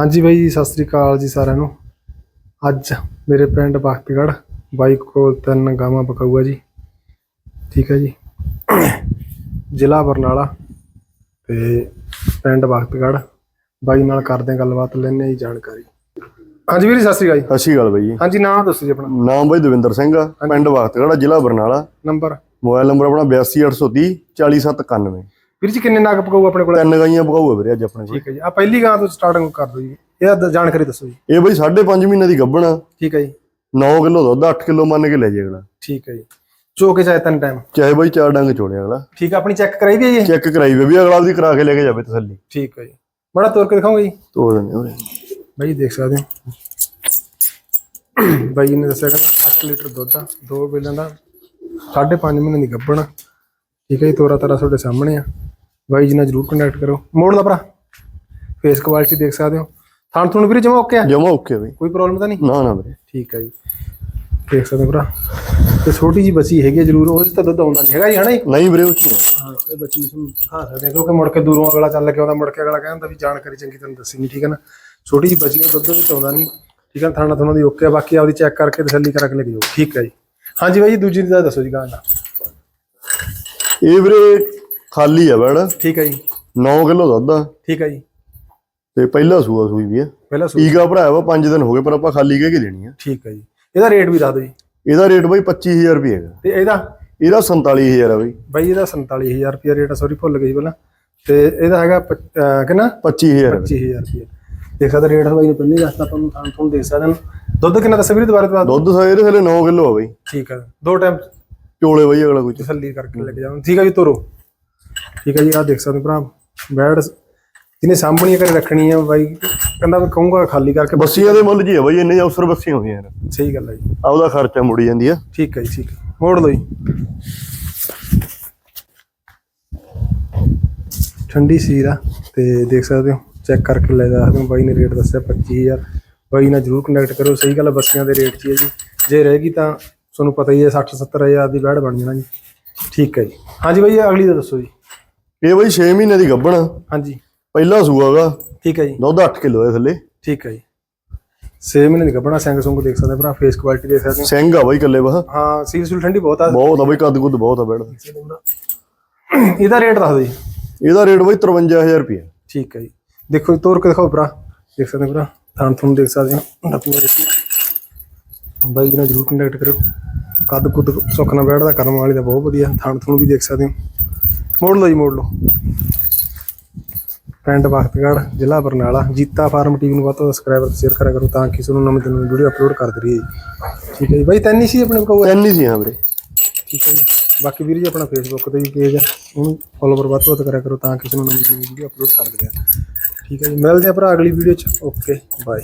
ਹਾਂਜੀ ਬਾਈ ਜੀ ਸਤਿ ਸ੍ਰੀ ਅਕਾਲ ਜੀ ਸਾਰਿਆਂ ਨੂੰ। ਅੱਜ ਮੇਰੇ ਪਿੰਡ ਬਖਤਗੜ੍ਹ ਬਾਈ ਕੋਲ ਤਿੰਨ ਗਾਵਾਂ ਪਕਾਊਆ ਜੀ। ਠੀਕ ਹੈ ਜੀ। ਜ਼ਿਲ੍ਹਾ ਬਰਨਾਲਾ ਤੇ ਪਿੰਡ ਬਖਤਗੜ੍ਹ ਬਾਈ ਨਾਲ ਕਰਦੇ ਹਾਂ ਗੱਲਬਾਤ ਲੈਣੇ ਜੀ ਜਾਣਕਾਰੀ। ਹਾਂਜੀ ਵੀਰ ਜੀ, ਸਤਿ ਸ੍ਰੀ ਅਕਾਲ ਜੀ। ਸਤਿ ਸ਼੍ਰੀ ਅਕਾਲ ਬਾਈ ਜੀ। ਹਾਂਜੀ ਨਾਮ ਦੱਸੋ ਜੀ ਆਪਣਾ। ਨਾਮ ਬਾਈ ਦਵਿੰਦਰ ਸਿੰਘ ਆ। ਪਿੰਡ ਵਖਤਗੜਾ ਜ਼ਿਲ੍ਹਾ ਬਰਨਾਲਾ। ਨੰਬਰ। ਮੋਬਾਈਲ ਨੰਬਰ ਆਪਣਾ 828330 40791 ਵੀਰ ਜੀ ਕਿੰਨੇ ਨਾਗ ਪਕਾਊ ਆਪਣੇ ਕੋਲ? ਤਿੰਨ ਗਾਈਆਂ ਪਕਾਊਆ ਵੀਰੇ ਅੱਜ ਆਪਣੇ ਕੋਲ। ਠੀਕ ਹੈ ਜੀ। ਆ ਪਹਿਲੀ ਗਾਂ ਤੋਂ ਸਟਾਰਟਿੰਗ ਕਰ ਦਿਓ ਜੀ। ਇਹਦਾ ਦ- ਜਾਣਕਾਰੀ ਦੱਸੋ ਜੀ। ਇਹ ਬਾਈ 5.5 ਮਹੀਨੇ ਦੀ ਗੱਭਣ ਠੀਕ ਹੈ ਜੀ। 9 ਕਿਲੋ ਦੁੱਧ 8 ਕਿਲੋ ਮੰਨ ਕੇ ਲੈ ਜੇ ਅਗਲਾ। ਠੀਕ ਹੈ ਜੀ। ਚੋ ਕੇ ਚਾਹੇ ਤਿੰਨ ਟਾਈਮ ਚਾਹੇ ਬਾਈ ਚਾਰ ਡੰਗ ਚੋਲੇ ਅਗਲਾ। ਠੀਕ ਹੈ ਆਪਣੀ ਚੈੱਕ ਕਰਾਈ ਦੀ ਜੀ ਚੈੱਕ ਕਰਾਈ ਵੇ ਅਗਲਾ ਉਹਦੀ ਕਰਾ ਕੇ ਲੈ ਕੇ ਜਾਵੇ ਤਸੱਲੀ। ਠੀਕ ਹੈ ਜੀ। ਬੜਾ ਤੋਰ ਕੇ ਦਿਖਾਉਂਗਾ ਜੀ? ਤੋੜ ਦਿੰਦੇ ਉਰੇ ਬਾਈ ਦੇਖ ਸਕਦੇ ਹੋ। ਬਾਈ ਨੇ ਦੱਸਿਆ ਕਹਿੰਦਾ 8 ਲੀਟਰ ਦੁੱਧ ਆ ਦੋ ਵੇਲਾਂ ਦਾ। 5.5 ਮਹੀਨੇ ਦੀ ਗੱਭਣ। ਠੀਕ ਹੈ ਜੀ ਤੋਰਾ ਤਾਰਾ ਤੁਹਾਡੇ ਸਾਹਮਣੇ ਆ। ਬਾਈ ਜੀ ਨਾਲ ਜਰੂਰ ਕੰਟੈਕਟ ਕਰੋ ਮੋੜ ਦਾ ਭਰਾ। ਫੇਸ ਕੁਆਲਿਟੀ ਦੇਖ ਸਕਦੇ ਹੋ। ਥਣ ਥੁਣ ਵੀਰੇ ਜਮਾ ਓਕੇ ਆ? ਜਮਾ ਓਕੇ ਬਾਈ। ਕੋਈ ਪ੍ਰੋਬਲਮ ਤਾਂ ਨਹੀਂ? ਨਾ ਨਾ ਵੀਰੇ। ਠੀਕ ਹੈ ਜੀ। ਦੇਖ ਸਕਦੇ ਹੋ ਭਰਾ। ਤੇ ਛੋਟੀ ਜੀ ਬੱਚੀ ਹੈਗੀ ਆ ਜਰੂਰ ਉਹਦੇ 'ਚ ਤਾਂ ਦੁੱਧ ਆਉਂਦਾ ਨਹੀਂ ਹੈਗਾ ਜੀ ਹਨਾ ਜੀ? ਨਹੀਂ ਵੀਰੇ ਉੱਚੀ ਹਾਂ ਇਹ ਬੱਚੀ ਨੂੰ ਦਿਖਾ ਸਕਦੇ ਹਾਂ ਕਿਉਂਕਿ ਮੁੜ ਕੇ ਦੂਰੋਂ ਅਗਲਾ ਚੱਲ ਕੇ ਆਉਂਦਾ ਮੁੜ ਕੇ ਅਗਲਾ ਕਹਿੰਦਾ ਵੀ ਜਾਣਕਾਰੀ ਚੰਗੀ ਤਰ੍ਹਾਂ ਦੱਸੀ ਨਹੀਂ ਠੀਕ ਹੈ ਨਾ? ਛੋਟੀ ਜਿਹੀ ਬੱਚੀ ਉਹ ਦੁੱਧ ਵਿੱਚ ਆਉਂਦਾ ਨਹੀਂ। ਠੀਕ ਹੈ ਥਾਣਾ ਥਾਣਾ ਦੀ ਓਕੇ ਆ ਬਾਕੀ ਆਪਦੀ ਚੈੱਕ ਕਰਕੇ ਤਸੱਲੀ ਕਰਾ ਕੇ ਲੈ ਜਾਓ। ਠੀਕ ਹੈ ਜੀ। ਹਾਂਜੀ ਬਾਈ ਜੀ ਦੂਜੀ ਦਾ ਦੱਸੋ ਜੀ ਗਾਂ ਦਾ। ਇਹ ਵੀਰੇ ਖਾਲੀ ਆ ਬੈੜ ਠੀਕ ਹੈ ਜੀ। 9 ਕਿਲੋ ਦੁੱਧ ਆ। ਠੀਕ ਹੈ ਜੀ। ਤੇ ਪਹਿਲਾ ਸੂਆ ਸੂਈ ਵੀ ਆ। ਪਹਿਲਾਂ ਸੂ ਈਗਾ ਭਰਾਇਆ ਵਾ 5 ਦਿਨ ਹੋ ਗਏ ਪਰ ਆਪਾਂ ਖਾਲੀ ਕਹਿ ਕੇ ਦੇਣੀ ਆ। ਠੀਕ ਹੈ ਜੀ। ਇਹਦਾ ਰੇਟ ਵੀ ਦੱਸ ਦਿਓ ਜੀ। ਇਹਦਾ ਰੇਟ ਬਾਈ 25000 ਰੁਪਏ ਹੈਗਾ। ਤੇ ਇਹਦਾ? ਇਹਦਾ 47000 ਆ ਬਾਈ। ਬਾਈ ਇਹਦਾ 47000 ਰੁਪਿਆ ਰੇਟ ਆ ਸੌਰੀ ਭੁੱਲ ਗਈ ਪਹਿਲਾਂ। ਤੇ ਇਹਦਾ ਹੈਗਾ ਕਿੰਨਾ? 25000 ਆ ਵੀਰੇ। 25000 ਰੁਪਿਆ ਦੇਖ ਸਕਦੇ ਰੇਟ ਬਾਈ ਨੇ ਪਹਿਲਾਂ ਦੱਸਤਾ ਤੁਹਾਨੂੰ ਥਾਂ ਤੁਹਾਨੂੰ ਦੇਖ ਸਕਦੇ ਹੋ। ਦੁੱਧ ਕਿੰਨਾ ਦੱਸਿਆ ਵੀਰੇ ਦੁਬਾਰਾ ਤੋਂ ਦੁੱਧ ਸਾ ਇਹਦੇ ਥੱਲੇ 9 ਕਿਲੋ ਆ ਬਾਈ। ਠੀਕ ਹੈ ਦੋ ਟਾਈਮ ਚੋਲੇ ਬਾਈ ਅਗਲਾ ਕੋਈ ਤਸੱਲੀ ਕਰਕੇ ਲੈ ਕੇ ਜਾਵਾਂ ਠੀਕ ਹੈ ਜੀ ਤੋਰੋ। ਠੀਕ ਹੈ ਜੀ ਆਹ ਦੇਖ ਸਕਦੇ ਹੋ ਭਰਾ ਬੈਡ ਜਿਹਨੇ ਸਾਂਭਣੀ ਕਰੇ ਰੱਖਣੀ ਆ ਬਾਈ ਕਹਿੰਦਾ ਮੈਂ ਕਹੂੰਗਾ ਖਾਲੀ ਕਰਕੇ ਬਸ ਬੱਸੀਆਂ ਦੇ ਮੁੱਲ ਜੀ ਆ ਬਾਈ ਇੰਨੇ ਅਫਸਰ ਬੱਸੀਆਂ ਹੋਈਆਂ ਨੇ ਸਹੀ ਗੱਲ ਹੈ ਜੀ। ਆਪਦਾ ਖਰਚਾ ਮੁੜੀ ਜਾਂਦੀ ਆ। ਠੀਕ ਹੈ ਜੀ ਠੀਕ ਹੈ। ਮੋੜ ਲਓ ਜੀ। ਠੰਡੀ ਸੀਰ ਆ ਤੇ ਦੇਖ ਸਕਦੇ ਹੋ ਚੈੱਕ ਕਰਕੇ ਲੈ ਜਾ ਸਕਦੇ ਹੋ ਬਾਈ ਨੇ ਰੇਟ ਦੱਸਿਆ 25000 ਬਾਈ ਨਾਲ ਜਰੂਰ ਕੰਟੈਕਟ ਕਰੋ ਸਹੀ ਗੱਲ ਆ ਬੱਸੀਆਂ ਦੇ ਰੇਟ 'ਚ ਹੀ ਹੈ ਜੀ। ਜੇ ਰਹੇਗੀ ਤਾਂ ਤੁਹਾਨੂੰ ਪਤਾ ਹੀ ਹੈ 60 70000 ਦੀ ਬੈਡ ਬਣ ਜਾਣਾ ਜੀ। ਠੀਕ ਹੈ ਜੀ। ਹਾਂਜੀ ਬਾਈ ਅਗਲੀ ਦਾ ਦੱਸੋ ਜੀ। ਇਹ ਬਾਈ 6 ਮਹੀਨੇ ਦੀ ਗੱਭਣ ਆ। ਹਾਂਜੀ। ਪਹਿਲਾ ਸੂਆਗਾ ਠੀਕ ਹੈ ਜੀ। ਦੁੱਧ 8 ਕਿਲੋ ਹੈ ਥੱਲੇ। ਠੀਕ ਹੈ ਜੀ। 6 ਮਹੀਨੇ ਦੀ ਗੱਭਣਾ ਸਿੰਘ ਸੁੰਗ ਦੇਖ ਸਕਦੇ ਹੋ ਭਰਾ ਫੇਸ ਕੁਆਲਿਟੀ ਦੇਖ ਸਕਦੇ ਸਿੰਘ ਆ ਬਾਈ ਕੱਲੇ ਬਾਹ ਹੋ ਹਾਂ ਸੀਲ ਸੂਲ ਠੰਡੀ ਬਹੁਤ ਆ। ਬਹੁਤ ਆ ਬਾਈ ਕੱਦ ਕੁੱਦ ਬਹੁਤ ਆ ਬੈੜ ਇਹਦਾ ਰੇਟ ਦੱਸ ਦਿਓ ਜੀ। ਇਹਦਾ ਰੇਟ ਬਾਈ 53000 ਰੁਪਏ ਠੀਕ ਹੈ ਜੀ। ਦੇਖੋ ਜੀ ਤੋਰ ਕੇ ਦਿਖਾਓ ਭਰਾ। ਦੇਖ ਸਕਦੇ ਹੋ ਭਰਾ। ਥਾਣ ਤੁਹਾਨੂੰ ਦੇਖ ਸਕਦੇ ਹੋ। ਨੱਪੂਆ ਦੇਖੋ ਬਾਈ ਜੀ ਨਾਲ ਜਰੂਰ ਕੰਟੈਕਟ ਕਰਿਓ। ਕੱਦ ਕੁੱਦ ਸੁੱਖ ਨਾਲ ਬੈਠਦਾ ਕਰਮ ਵਾਲੀ ਦਾ ਬਹੁਤ ਵਧੀਆ। ਥਾਣ ਤੁਹਾਨੂੰ ਵੀ ਦੇਖ ਸਕਦੇ ਹੋ। ਮੋੜ ਲਓ ਜੀ ਮੋੜ ਲਓ। ਪਿੰਡ ਬਖਤਗੜ੍ਹ ਜ਼ਿਲ੍ਹਾ ਬਰਨਾਲਾ। ਜੀਤਾ ਫਾਰਮ ਟੀਵੀ ਨੂੰ ਵੱਧ ਤੋਂ ਸਬਸਕ੍ਰਾਈਬਰ ਸ਼ੇਅਰ ਕਰਿਆ ਕਰੋ ਤਾਂ ਕਿ ਤੁਹਾਨੂੰ ਨਵੀਂ ਨਵੀਂ ਵੀਡੀਓ ਅਪਲੋਡ ਕਰਦੇ ਰਹੀਏ ਜੀ। ਠੀਕ ਹੈ ਜੀ। ਬਾਈ ਤੈਨੂੰ ਸੀ ਆਪਣੇ ਕੋਲ? ਤਿੰਨ ਸੀ ਹਾਂ ਵੀਰੇ। ਠੀਕ ਹੈ ਜੀ। ਬਾਕੀ ਵੀਰ ਜੀ ਆਪਣਾ ਫੇਸਬੁੱਕ ਤੇ ਵੀ ਪੇਜ ਹੈ ਉਹਨੂੰ ਫੋਲੋਵਰ ਵੱਧ ਤੋਂ ਵੱਧ ਕਰਿਆ ਕਰੋ ਤਾਂ ਕਿ ਤੁਹਾਨੂੰ ਨਵੀਂ ਵੀਡੀਓ ਅਪਲੋਡ ਕਰਦੇ ਰਹਾਂ ਠੀਕ ਹੈ ਜੀ। ਮਿਲਦੇ ਆ ਭਰਾ ਅਗਲੀ ਵੀਡੀਓ ਚ। Okay bye